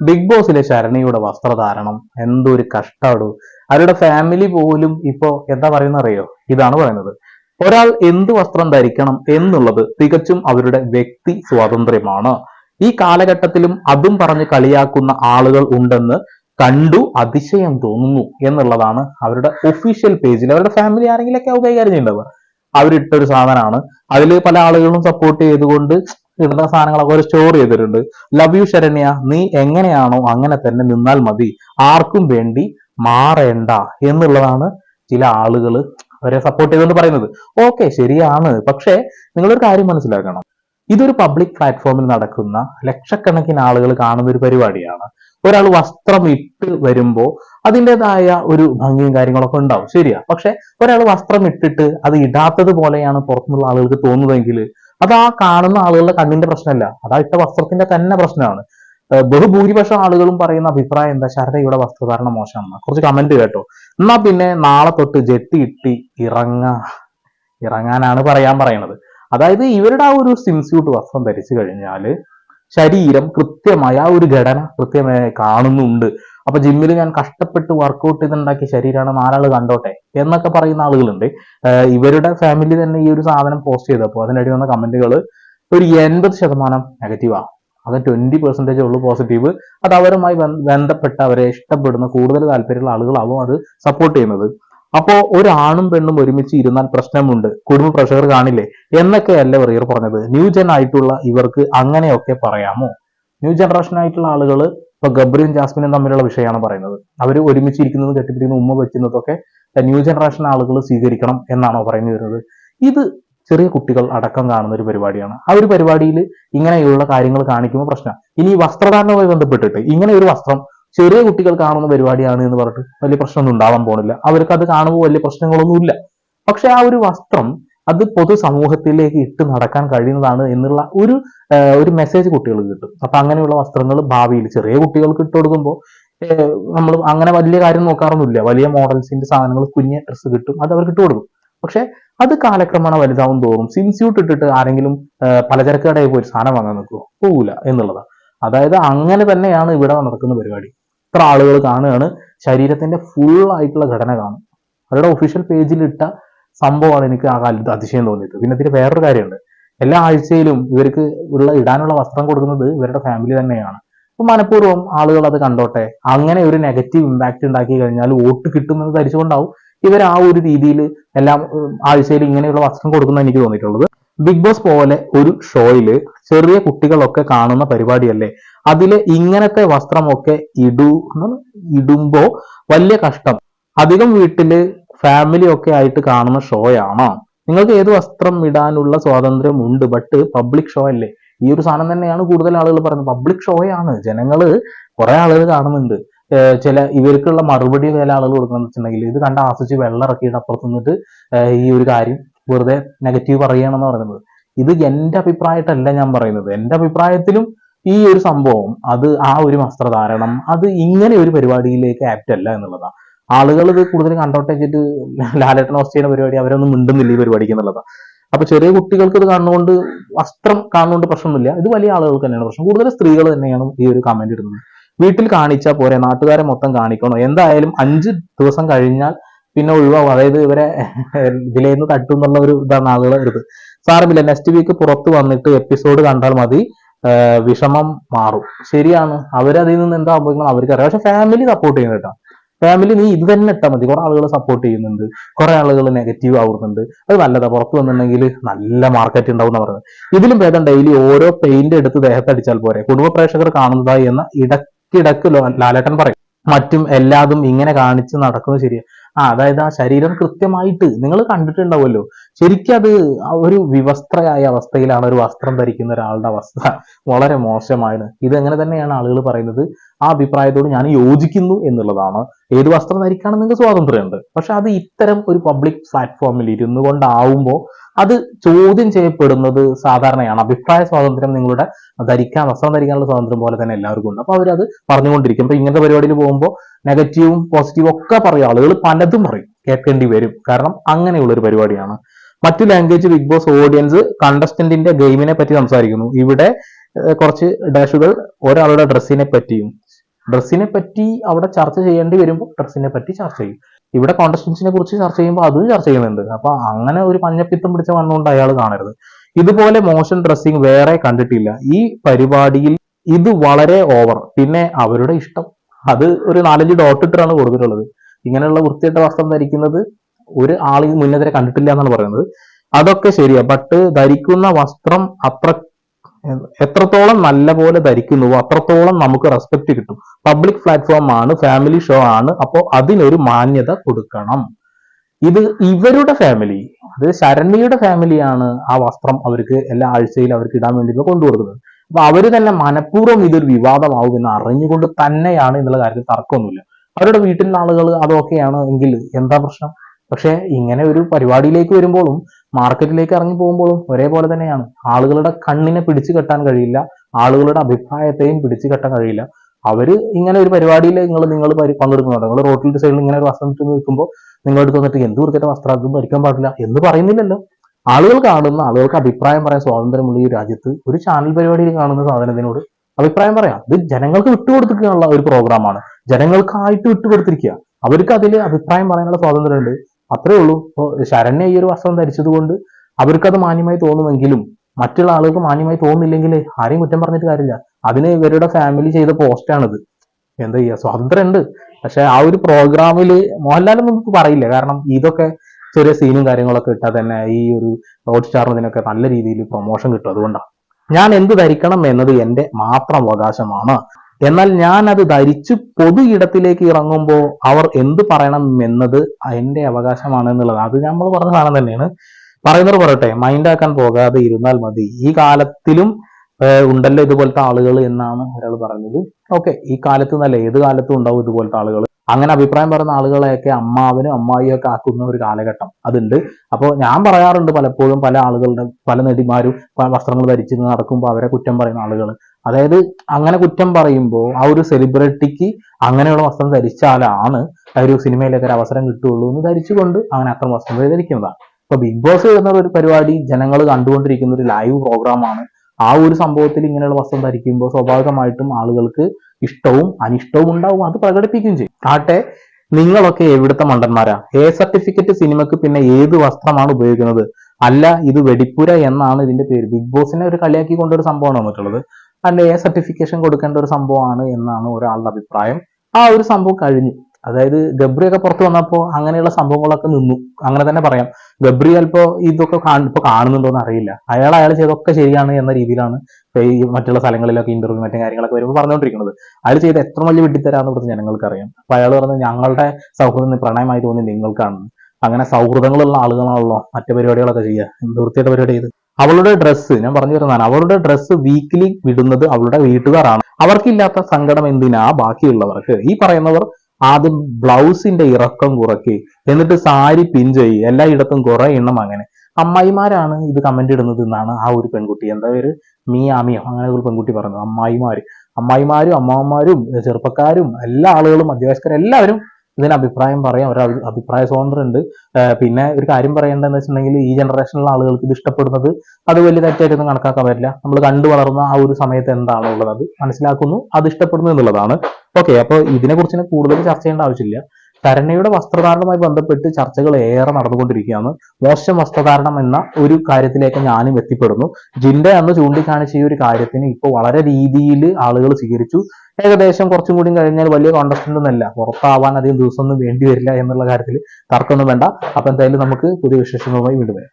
Big ബോസിലെ ശരണിയുടെ വസ്ത്രധാരണം എന്തൊരു കഷ്ടാടു അവരുടെ ഫാമിലി പോലും ഇപ്പോ എന്താ പറയുന്ന അറിയോ? ഇതാണ് പറയുന്നത്. ഒരാൾ എന്ത് വസ്ത്രം ധരിക്കണം എന്നുള്ളത് തികച്ചും അവരുടെ വ്യക്തി സ്വാതന്ത്ര്യമാണ്. ഈ കാലഘട്ടത്തിലും അതും പറഞ്ഞ് കളിയാക്കുന്ന ആളുകൾ ഉണ്ടെന്ന് കണ്ടു അതിശയം തോന്നുന്നു എന്നുള്ളതാണ് അവരുടെ ഒഫീഷ്യൽ പേജിൽ അവരുടെ ഫാമിലി ആരെങ്കിലൊക്കെ കൈകാര്യം ചെയ്യേണ്ടത് അവരിട്ടൊരു സാധനമാണ്. അതിൽ പല ആളുകളും സപ്പോർട്ട് ചെയ്തുകൊണ്ട് ഇടുന്ന സാധനങ്ങളൊക്കെ ഒരു സ്റ്റോർ ചെയ്തിട്ടുണ്ട്. Love you Saranya. നീ എങ്ങനെയാണോ അങ്ങനെ തന്നെ നിന്നാൽ മതി. ആർക്കും വേണ്ടി മാറേണ്ട എന്നുള്ളതാണ് ചില ആളുകൾ അവരെ സപ്പോർട്ട് ചെയ്തുകൊണ്ട് പറയുന്നത്. ഓക്കെ ശരിയാണ്. പക്ഷേ നിങ്ങളൊരു കാര്യം മനസ്സിലാക്കണം. ഇതൊരു പബ്ലിക് പ്ലാറ്റ്ഫോമിൽ നടക്കുന്ന ലക്ഷക്കണക്കിന് ആളുകൾ കാണുന്ന ഒരു പരിപാടിയാണ്. ഒരാൾ വസ്ത്രം ഇട്ട് വരുമ്പോൾ അതിന്റെതായ ഒരു ഭംഗിയും കാര്യങ്ങളൊക്കെ ഉണ്ടാവും. ശരിയാ. പക്ഷെ ഒരാൾ വസ്ത്രം ഇട്ടിട്ട് അത് ഇടാത്തത് പോലെയാണ് പുറത്തുനിന്നുള്ള ആളുകൾക്ക് തോന്നുന്നതെങ്കിൽ അത് ആ കാണുന്ന ആളുകളുടെ കണ്ണിന്റെ പ്രശ്നമല്ല. അത് ആ ഇട്ട വസ്ത്രത്തിന്റെ തന്നെ പ്രശ്നമാണ്. ബഹുഭൂരിപക്ഷം ആളുകളും പറയുന്ന അഭിപ്രായം എന്താ? ശരടയുടെ വസ്ത്രധാരണം മോശമാണ്. കുറച്ച് കമന്റ് കേട്ടോ. എന്നാ പിന്നെ നാളെ തൊട്ട് ജെട്ടി ഇട്ടി ഇറങ്ങ. ഇറങ്ങാനാണ് പറയാൻ പറയണത് അതായത് ഇവരുടെ ആ ഒരു സിംസ്യൂട്ട് വസ്ത്രം ധരിച്ചു കഴിഞ്ഞാൽ ശരീരം കൃത്യമായ ആ ഒരു ഘടന കൃത്യമായി കാണുന്നുണ്ട്. അപ്പൊ ജിമ്മിൽ ഞാൻ കഷ്ടപ്പെട്ട് വർക്കൗട്ട് ചെയ്തുണ്ടാക്കിയ ശരീരമാണ് നാലാൾ കണ്ടോട്ടെ എന്നൊക്കെ പറയുന്ന ആളുകളുണ്ട്. ഇവരുടെ ഫാമിലി തന്നെ ഈ ഒരു സാധനം പോസ്റ്റ് ചെയ്തപ്പോൾ അതിനിടയിൽ വന്ന കമന്റുകൾ ഒരു എൺപത് ശതമാനം നെഗറ്റീവാ അത് ട്വന്റി പെർസെന്റേജ് ഉള്ളൂ പോസിറ്റീവ് അത് അവരുമായി ബന്ധ- ബന്ധപ്പെട്ട അവരെ ഇഷ്ടപ്പെടുന്ന കൂടുതൽ താല്പര്യമുള്ള ആളുകളാവും അത് സപ്പോർട്ട് ചെയ്യുന്നത്. അപ്പോ ഒരാണും പെണ്ണും ഒരുമിച്ച് ഇരുന്നാൽ പ്രശ്നമുണ്ട്. കുടുംബ പ്രഷർ കാണില്ലേ? എന്നൊക്കെയല്ല വെറിയർ പറഞ്ഞത്. ന്യൂ ജൻ ആയിട്ടുള്ള ഇവർക്ക് അങ്ങനെയൊക്കെ പറയാമോ? ന്യൂ ജനറേഷൻ ആയിട്ടുള്ള ആളുകൾ ഇപ്പൊ ഗബ്രിയും ജാസ്മിനും തമ്മിലുള്ള വിഷയമാണ് പറയുന്നത്. അവർ ഒരുമിച്ച് ഇരിക്കുന്നത് കെട്ടിപ്പിടിക്കുന്ന ഉമ്മ വെക്കുന്നതൊക്കെ ന്യൂ ജനറേഷൻ ആളുകൾ സ്വീകരിക്കണം എന്നാണോ പറയുന്നത് വരുന്നത്. ഇത് ചെറിയ കുട്ടികൾ അടക്കം കാണുന്ന ഒരു പരിപാടിയാണ്. ആ ഒരു പരിപാടിയിൽ ഇങ്ങനെയുള്ള കാര്യങ്ങൾ കാണിക്കുമ്പോൾ പ്രശ്നം. ഇനി വസ്ത്രധാരണവുമായി ബന്ധപ്പെട്ടിട്ട് ഇങ്ങനെ ഒരു വസ്ത്രം ചെറിയ കുട്ടികൾ കാണുന്ന പരിപാടിയാണ് എന്ന് പറഞ്ഞിട്ട് വലിയ പ്രശ്നമൊന്നും ഉണ്ടാവാൻ പോണില്ല. അവർക്ക് അത് കാണുമ്പോൾ വലിയ പ്രശ്നങ്ങളൊന്നുമില്ല. പക്ഷെ ആ ഒരു വസ്ത്രം അത് പൊതു സമൂഹത്തിലേക്ക് ഇട്ട് നടക്കാൻ കഴിയുന്നതാണ് എന്നുള്ള ഒരു ഒരു മെസ്സേജ് കുട്ടികൾക്ക് കിട്ടും. അപ്പൊ അങ്ങനെയുള്ള വസ്ത്രങ്ങൾ ഭാവിയിൽ ചെറിയ കുട്ടികൾക്ക് ഇട്ട് കൊടുക്കുമ്പോൾ നമ്മൾ അങ്ങനെ വലിയ കാര്യം നോക്കാറൊന്നുമില്ല. വലിയ മോഡൽസിന്റെ സാധനങ്ങൾ കുഞ്ഞ് ഡ്രസ്സ് കിട്ടും അത് അവർക്ക് ഇട്ട് കൊടുക്കും. പക്ഷെ അത് കാലക്രമേണ വലുതാവും തോറും സിൻസ്യൂട്ട് ഇട്ടിട്ട് ആരെങ്കിലും പലചരക്ക് കടയിൽ പോയി സാധനം വാങ്ങാൻ നിൽക്കുമോ പോകൂല എന്നുള്ളതാണ്. അതായത് അങ്ങനെ തന്നെയാണ് ഇവിടെ നടക്കുന്ന പരിപാടി. ഇത്ര ആളുകൾ കാണുകയാണ്. ശരീരത്തിന്റെ ഫുൾ ആയിട്ടുള്ള ഘടന കാണും. അവരുടെ ഒഫീഷ്യൽ പേജിൽ ഇട്ട സംഭവമാണ് എനിക്ക് ആ കാലത്ത് അതിശയം തോന്നിയത്. പിന്നെ ഇതിന് വേറൊരു കാര്യമുണ്ട്. എല്ലാ ആഴ്ചയിലും ഇവർക്ക് ഉള്ള ഇടാനുള്ള വസ്ത്രം കൊടുക്കുന്നത് ഇവരുടെ ഫാമിലി തന്നെയാണ്. അപ്പൊ മനഃപൂർവം ആളുകൾ അത് കണ്ടോട്ടെ. അങ്ങനെ ഒരു നെഗറ്റീവ് ഇമ്പാക്ട് ഉണ്ടാക്കി കഴിഞ്ഞാൽ വോട്ട് കിട്ടുമെന്ന് ധരിച്ചുകൊണ്ടാവും ഇവർ ആ ഒരു രീതിയിൽ എല്ലാം ആഴ്ചയിൽ ഇങ്ങനെയുള്ള വസ്ത്രം കൊടുക്കുന്ന എനിക്ക് തോന്നിയിട്ടുള്ളത്. ബിഗ് ബോസ് പോലെ ഒരു ഷോയിൽ ചെറിയ കുട്ടികളൊക്കെ കാണുന്ന പരിപാടിയല്ലേ? അതിൽ ഇങ്ങനത്തെ വസ്ത്രമൊക്കെ ഇടൂ ഇടുമ്പോ വലിയ കഷ്ടം. അധികം വീട്ടിൽ ഫാമിലി ഒക്കെ ആയിട്ട് കാണുന്ന ഷോയാണോ. നിങ്ങൾക്ക് ഏത് വസ്ത്രം ഇടാനുള്ള സ്വാതന്ത്ര്യം ഉണ്ട് ബട്ട് പബ്ലിക് ഷോ അല്ലേ? ഈ ഒരു സാധനം തന്നെയാണ് കൂടുതൽ ആളുകൾ പറയുന്നത്. പബ്ലിക് ഷോയാണ് ജനങ്ങൾ കുറെ ആളുകൾ കാണുന്നുണ്ട്. ചില ഇവർക്കുള്ള മറുപടി ചില ആളുകൾ കൊടുക്കണം വെച്ചിട്ടുണ്ടെങ്കിൽ ഇത് കണ്ട് ആസ്വദിച്ച് വെള്ളം ഇറക്കിയിട്ട് അപ്പുറത്ത് നിന്നിട്ട് ഈ ഒരു കാര്യം വെറുതെ നെഗറ്റീവ് പറയുകയാണെന്ന് പറയുന്നത്. ഇത് എന്റെ അഭിപ്രായമായിട്ടല്ല ഞാൻ പറയുന്നത്. എന്റെ അഭിപ്രായത്തിലും ഈ ഒരു സംഭവം അത് ആ ഒരു വസ്ത്രധാരണം അത് ഇങ്ങനെ ഒരു പരിപാടിയിലേക്ക് ആപ്റ്റ് അല്ല എന്നുള്ളതാണ്. ആളുകൾ ഇത് കൂടുതൽ കണ്ടോട്ട് വെച്ചിട്ട് ലാലേട്ടൻ ചെയ്യുന്ന പരിപാടി അവരൊന്നും മിണ്ടുന്നില്ല ഈ പരിപാടിക്ക് എന്നുള്ളതാണ്. അപ്പൊ ചെറിയ കുട്ടികൾക്ക് ഇത് കാണുന്നതുകൊണ്ട് വസ്ത്രം കാണുന്നതുകൊണ്ട് പ്രശ്നമൊന്നുമില്ല. ഇത് വലിയ ആളുകൾക്ക് തന്നെയാണ് പ്രശ്നം. കൂടുതൽ സ്ത്രീകൾ തന്നെയാണ് ഈ ഒരു കമന്റ് ഇടുന്നത്. വീട്ടിൽ കാണിച്ചാൽ പോരെ നാട്ടുകാരെ മൊത്തം കാണിക്കണോ? എന്തായാലും അഞ്ച് ദിവസം കഴിഞ്ഞാൽ പിന്നെ ഒഴിവാകും. അതായത് ഇവരെ ഇതിലേന്ന് തട്ടും എന്നുള്ള ഒരു ഇതാണ് ആളുകൾ എടുത്ത്. സാറുമില്ല നെക്സ്റ്റ് വീക്ക് പുറത്ത് വന്നിട്ട് എപ്പിസോഡ് കണ്ടാൽ മതി. വിഷമം മാറും. ശരിയാണ്. അവരതിൽ നിന്ന് എന്താ സംഭവിക്കുന്നത്? അവർക്ക് അറിയാം പക്ഷെ ഫാമിലി സപ്പോർട്ട് ചെയ്യുന്നത് കേട്ടോ. ഫാമിലി നീ ഇത് തന്നെ ഇട്ടാൽ മതി. കുറെ ആളുകൾ സപ്പോർട്ട് ചെയ്യുന്നുണ്ട്. കുറെ ആളുകൾ നെഗറ്റീവ് ആവുന്നുണ്ട്. അത് നല്ലതാ. പുറത്ത് വന്നിട്ടുണ്ടെങ്കിൽ നല്ല മാർക്കറ്റ് ഉണ്ടാവും എന്ന് പറയുന്നത്. ഇതിലും ഭേദം ഡെയിലി ഓരോ പെയിന്റ് എടുത്ത് ദേഹത്തടിച്ചാൽ പോരെ. കുടുംബ പ്രേക്ഷകർ കാണുന്നതായി എന്ന ഇടക്കിടക്ക് ലാലേട്ടൻ പറയും. മറ്റും എല്ലാതും ഇങ്ങനെ കാണിച്ച് നടക്കുന്നത് ശരിയാ. ആ അതായത് ആ ശരീരം കൃത്യമായിട്ട് നിങ്ങൾ കണ്ടിട്ടുണ്ടാവുമല്ലോ. ശരിക്കും അത് ഒരു വിവസ്ത്രയായ അവസ്ഥയിലാണ് ഒരു വസ്ത്രം ധരിക്കുന്ന ഒരാളുടെ അവസ്ഥ. വളരെ മോശമാണ്. ഇത് അങ്ങനെ തന്നെയാണ് ആളുകൾ പറയുന്നത്? ആ അഭിപ്രായത്തോട് ഞാൻ യോജിക്കുന്നു എന്നുള്ളതാണ്. ഏത് വസ്ത്രം ധരിക്കാനും നിങ്ങൾക്ക് സ്വാതന്ത്ര്യമുണ്ട്. പക്ഷെ അത് ഇത്തരം ഒരു പബ്ലിക് പ്ലാറ്റ്ഫോമിൽ ഇരുന്നു കൊണ്ടാവുമ്പോൾ അത് ചോദ്യം ചെയ്യപ്പെടുന്നത് സാധാരണയാണ്. അഭിപ്രായ സ്വാതന്ത്ര്യം നിങ്ങളുടെ ധരിക്കാൻ വസ്ത്രം ധരിക്കാനുള്ള സ്വാതന്ത്ര്യം പോലെ തന്നെ എല്ലാവർക്കും ഉണ്ട്. അപ്പൊ അവരത് പറഞ്ഞുകൊണ്ടിരിക്കും. അപ്പൊ ഇങ്ങനത്തെ പരിപാടിയിൽ പോകുമ്പോൾ നെഗറ്റീവും പോസിറ്റീവും ഒക്കെ പറയും. ആളുകൾ പലതും പറയും. കേൾക്കേണ്ടി വരും. കാരണം അങ്ങനെയുള്ള ഒരു പരിപാടിയാണ്. മറ്റു ലാംഗ്വേജ് ബിഗ് ബോസ് ഓഡിയൻസ് കണ്ടസ്റ്റന്റിന്റെ ഗെയിമിനെ പറ്റി സംസാരിക്കുന്നു. ഇവിടെ കുറച്ച് ഡാഷുകൾ ഒരാളുടെ ഡ്രസ്സിനെ പറ്റിയും. ഡ്രസ്സിനെ പറ്റി അവിടെ ചർച്ച ചെയ്യേണ്ടി വരുമ്പോൾ ഡ്രസ്സിനെ പറ്റി ചർച്ച ചെയ്യും. ഇവിടെ കോണ്ടസ്റ്റൻസിനെ കുറിച്ച് ചർച്ച ചെയ്യുമ്പോൾ അതും ചർച്ച ചെയ്യുന്നുണ്ട്. അപ്പൊ അങ്ങനെ ഒരു മഞ്ഞപ്പിത്തം പിടിച്ച വന്നുകൊണ്ട് അയാൾ കാണരുത്. ഇതുപോലെ മോശം ഡ്രസ്സിങ് വേറെ കണ്ടിട്ടില്ല. ഈ പരിപാടിയിൽ ഇത് വളരെ ഓവർ പിന്നെ അവരുടെ ഇഷ്ടം. അത് ഒരു നാലഞ്ച് ഡോട്ട് ഇട്ടാണ് കൊടുത്തിട്ടുള്ളത്. ഇങ്ങനെയുള്ള വൃത്തിയിട്ട വസ്ത്രം ധരിക്കുന്നത് ഒരു ആൾ മുന്നേതരെ കണ്ടിട്ടില്ല എന്നാണ് പറയുന്നത്. അതൊക്കെ ശരിയാ. ബട്ട് ധരിക്കുന്ന വസ്ത്രം അത്ര എത്രത്തോളം നല്ല പോലെ ധരിക്കുന്നുവോ അത്രത്തോളം നമുക്ക് റെസ്പെക്ട് കിട്ടും. പബ്ലിക് പ്ലാറ്റ്ഫോം ആണ് ഫാമിലി ഷോ ആണ്. അപ്പോൾ അതിനൊരു മാന്യത കൊടുക്കണം. ഇത് ഇവരുടെ ഫാമിലി അത് ശരണ്യയുടെ ഫാമിലിയാണ് ആ വസ്ത്രം അവർക്ക് എല്ലാ ആഴ്ചയിലും അവർക്ക് ഇടാൻ വേണ്ടി കൊണ്ടുകൊടുക്കുന്നത്. അപ്പൊ അവർ തന്നെ മനഃപൂർവം ഇതൊരു വിവാദമാവും എന്ന് അറിഞ്ഞുകൊണ്ട് തന്നെയാണ് എന്നുള്ള കാര്യത്തിൽ തർക്കമൊന്നുമില്ല. അവരുടെ വീട്ടിലുള്ള ആളുകൾ അതൊക്കെയാണ് എങ്കിൽ എന്താ പ്രശ്നം? പക്ഷെ ഇങ്ങനെ ഒരു പരിപാടിയിലേക്ക് വരുമ്പോഴും മാർക്കറ്റിലേക്ക് ഇറങ്ങി പോകുമ്പോഴും ഒരേപോലെ തന്നെയാണ്. ആളുകളുടെ കണ്ണിനെ പിടിച്ചു കെട്ടാൻ കഴിയില്ല. ആളുകളുടെ അഭിപ്രായത്തെയും പിടിച്ചു കെട്ടാൻ കഴിയില്ല. അവർ ഇങ്ങനെ ഒരു പരിപാടിയിൽ നിങ്ങൾ നിങ്ങൾ പങ്കെടുക്കുന്നുണ്ട്? നിങ്ങൾ റോട്ടിൽ സൈഡിൽ ഇങ്ങനെ ഒരു വസ്ത്രം ഇട്ട് നിൽക്കുമ്പോൾ നിങ്ങളുടെ വന്നിട്ട് എന്ത് വൃത്തിയുടെ വസ്ത്രം അതും ഭരിക്കാൻ പാടില്ല എന്ന് പറയുന്നില്ലല്ലോ. ആളുകൾ കാണുന്ന ആളുകൾക്ക് അഭിപ്രായം പറയാൻ സ്വാതന്ത്ര്യമുള്ള ഈ രാജ്യത്ത് ഒരു ചാനൽ പരിപാടിയിൽ കാണുന്ന സാധനത്തിനോട് അഭിപ്രായം പറയാം. ഇത് ജനങ്ങൾക്ക് വിട്ടുകൊടുത്തിരിക്കാനുള്ള ഒരു പ്രോഗ്രാമാണ് ജനങ്ങൾക്കായിട്ട് വിട്ടുകൊടുത്തിരിക്കുക അവർക്ക് അതിൽ അഭിപ്രായം പറയാനുള്ള സ്വാതന്ത്ര്യമുണ്ട്. അത്രേ ഉള്ളൂ. ഇപ്പോൾ ശരണ്യ ഈ ഒരു വസ്ത്രം ധരിച്ചത് കൊണ്ട് അവർക്കത് മാന്യമായി തോന്നുമെങ്കിലും മറ്റുള്ള ആളുകൾക്ക് മാന്യമായി തോന്നുന്നില്ലെങ്കിൽ ആരെയും കുറ്റം പറഞ്ഞിട്ട് കാര്യമില്ല. അതിന് ഇവരുടെ ഫാമിലി ചെയ്ത പോസ്റ്റാണിത് എന്താ ചെയ്യുക സ്വാതന്ത്ര്യം ഉണ്ട് പക്ഷെ ആ ഒരു പ്രോഗ്രാമിൽ മോഹൻലാലൊന്നും നമുക്ക് പറയില്ല. കാരണം ഇതൊക്കെ ചെറിയ സീനും കാര്യങ്ങളൊക്കെ ഇട്ടാൽ തന്നെ ഈ ഒരു റോഡ് സ്റ്റാറിനൊക്കെ നല്ല രീതിയിൽ പ്രൊമോഷൻ കിട്ടും. അതുകൊണ്ടാണ് ഞാൻ എന്ത് ധരിക്കണം എന്നത് എന്റെ മാത്രം അവകാശമാണ്. എന്നാൽ ഞാൻ അത് ധരിച്ച് പൊതു ഇടത്തിലേക്ക് ഇറങ്ങുമ്പോൾ അവർ എന്ത് പറയണം എന്നത് എന്റെ അവകാശമാണ് എന്നുള്ളത്. അത് നമ്മൾ പറഞ്ഞ സാധനം തന്നെയാണ്. പറയുന്നവർ പറയട്ടെ മൈൻഡ് ആക്കാൻ പോകാതെ ഇരുന്നാൽ മതി. ഈ കാലത്തിലും ഉണ്ടല്ലോ ഇതുപോലത്തെ ആളുകൾ എന്നാണ് ഒരാൾ പറഞ്ഞത്. ഓക്കെ ഈ കാലത്ത് എന്നല്ല ഏത് കാലത്തും ഉണ്ടാവും ഇതുപോലത്തെ ആളുകൾ. അങ്ങനെ അഭിപ്രായം പറയുന്ന ആളുകളെയൊക്കെ അമ്മാവനും അമ്മായിയും ഒക്കെ ആക്കുന്ന ഒരു കാലഘട്ടം അതുണ്ട്. അപ്പോൾ ഞാൻ പറയാറുണ്ട് പലപ്പോഴും പല ആളുകളുടെ പല നടിമാരും വസ്ത്രങ്ങൾ ധരിച്ച് നടക്കുമ്പോൾ അവരെ കുറ്റം പറയുന്ന ആളുകൾ. അതായത് അങ്ങനെ കുറ്റം പറയുമ്പോൾ ആ ഒരു സെലിബ്രിറ്റിക്ക് അങ്ങനെയുള്ള വസ്ത്രം ധരിച്ചാലാണ് ആ ഒരു സിനിമയിലേക്ക് ഒരു അവസരം കിട്ടുള്ളൂ എന്ന് ധരിച്ചുകൊണ്ട് അങ്ങനെ അത്ര വസ്ത്രം ധരിക്കുന്നതാണ് ഇപ്പൊ ബിഗ് ബോസ് എന്ന ഒരു പരിപാടി ജനങ്ങൾ കണ്ടുകൊണ്ടിരിക്കുന്ന ഒരു ലൈവ് പ്രോഗ്രാമാണ് ആ ഒരു സംഭവത്തിൽ ഇങ്ങനെയുള്ള വസ്ത്രം ധരിക്കുമ്പോൾ സ്വാഭാവികമായിട്ടും ആളുകൾക്ക് ഇഷ്ടവും അനിഷ്ടവും ഉണ്ടാവും. അത് പ്രകടിപ്പിക്കുകയും ചെയ്യും. ആട്ടെ നിങ്ങളൊക്കെ എവിടുത്തെ മണ്ടന്മാരാ? എ സർട്ടിഫിക്കറ്റ് സിനിമക്ക് പിന്നെ ഏത് വസ്ത്രമാണ് ഉപയോഗിക്കുന്നത്? അല്ല ഇത് വെടിപ്പുര എന്നാണ് ഇതിന്റെ പേര്. ബിഗ് ബോസിനെ ഒരു കളിയാക്കി കൊണ്ടൊരു സംഭവമാണ് വന്നിട്ടുള്ളത്. അല്ല സർട്ടിഫിക്കേഷൻ കൊടുക്കേണ്ട ഒരു സംഭവമാണ് എന്നാണ് ഒരാളുടെ അഭിപ്രായം. ആ ഒരു സംഭവം കഴിഞ്ഞു. അതായത് ഗബ്രിയൊക്കെ പുറത്തു വന്നപ്പോൾ അങ്ങനെയുള്ള സംഭവങ്ങളൊക്കെ നിന്നു. അങ്ങനെ തന്നെ പറയാം. ഗബ്രി ചിലപ്പോ ഇതൊക്കെ ഇപ്പൊ കാണുന്നുണ്ടോന്ന് അറിയില്ല. അയാൾ അയാൾ ചെയ്തൊക്കെ ശരിയാണ് എന്ന രീതിയിലാണ് ഈ മറ്റുള്ള സ്ഥലങ്ങളിലൊക്കെ ഇന്റർവ്യൂ മറ്റു കാര്യങ്ങളൊക്കെ വരുമ്പോൾ പറഞ്ഞുകൊണ്ടിരിക്കുന്നത് അയാൾ ചെയ്ത് എത്ര വലിയ വിട്ടിത്തരാന്ന് ഇവിടുത്തെ ജനങ്ങൾക്ക് അറിയാം. അപ്പൊ അയാൾ പറഞ്ഞത് ഞങ്ങളുടെ സൗഹൃദം പ്രണയമായി തോന്നി നിങ്ങൾക്കാണ്. അങ്ങനെ സൗഹൃദങ്ങളുള്ള ആളുകളാണല്ലോ മറ്റു പരിപാടികളൊക്കെ ചെയ്യുക. വൃത്തിയുടെ പരിപാടി ചെയ്ത്? അവളുടെ ഡ്രസ്സ് ഞാൻ പറഞ്ഞു വരുന്നതാണ് അവളുടെ ഡ്രസ്സ് വീക്കിലി വിടുന്നത് അവളുടെ വീട്ടുകാരാണ്. അവർക്കില്ലാത്ത സങ്കടം എന്തിനാ ബാക്കിയുള്ളവർക്ക്? ഈ പറയുന്നവർ ആദ്യം ബ്ലൗസിന്റെ ഇറക്കം കുറയ്ക്ക് എന്നിട്ട് സാരി പിൻ എല്ലായിടത്തും കുറെ എണ്ണം അങ്ങനെ. അമ്മായിമാരാണ് ഇത് കമന്റ് ഇടുന്നത് എന്നാണ് ആ ഒരു പെൺകുട്ടി. എന്താ പേര്? മിയാമിയോ. അങ്ങനെ ഒരു പെൺകുട്ടി പറഞ്ഞത് അമ്മായിമാര്. അമ്മായിമാരും അമ്മാവന്മാരും ചെറുപ്പക്കാരും എല്ലാ ആളുകളും മധ്യവയസ്കരും എല്ലാവരും ഇതിന് അഭിപ്രായം പറയാം. ഒരു അഭിപ്രായ സ്വാതന്ത്ര്യം ഉണ്ട് പിന്നെ ഒരു കാര്യം പറയേണ്ടതെന്ന് വെച്ചിട്ടുണ്ടെങ്കിൽ ഈ ജനറേഷനിലുള്ള ആളുകൾക്ക് ഇത് ഇഷ്ടപ്പെടുന്നത് അത് വലിയ തെറ്റായിട്ടൊന്നും കണക്കാക്കാൻ പറ്റില്ല. നമ്മൾ കണ്ടു വളർന്ന ആ ഒരു സമയത്ത് എന്താണോ ഉള്ളത്? അത് മനസ്സിലാക്കുന്നു അത് ഇഷ്ടപ്പെടുന്നു എന്നുള്ളതാണ്. ഓക്കെ അപ്പോൾ ഇതിനെക്കുറിച്ച് കൂടുതൽ ചർച്ച ചെയ്യേണ്ട ആവശ്യമില്ല. തരണയുടെ വസ്ത്രധാരണവുമായി ബന്ധപ്പെട്ട് ചർച്ചകൾ ഏറെ നടന്നുകൊണ്ടിരിക്കുകയാണ്. മോശം വസ്ത്രധാരണം എന്ന ഒരു കാര്യത്തിലേക്ക് ഞാനും എത്തിപ്പെടുന്നു. ജിൻഡ അന്ന് ചൂണ്ടിക്കാണിച്ച ഈ ഒരു കാര്യത്തിന് ഇപ്പോൾ വളരെ രീതിയിൽ ആളുകൾ സ്വീകരിച്ചു. ഏകദേശം കുറച്ചും കൂടി കഴിഞ്ഞാൽ വലിയ കോണ്ടസ്റ്റന്റ് ഒന്നല്ല പുറത്താവാൻ അധികം ദിവസമൊന്നും വേണ്ടി വരില്ല എന്നുള്ള കാര്യത്തിൽ തർക്കമൊന്നും വേണ്ട. അപ്പൊ എന്തായാലും നമുക്ക് പുതിയ വിശേഷങ്ങളുമായി വീണ്ടും വരാം.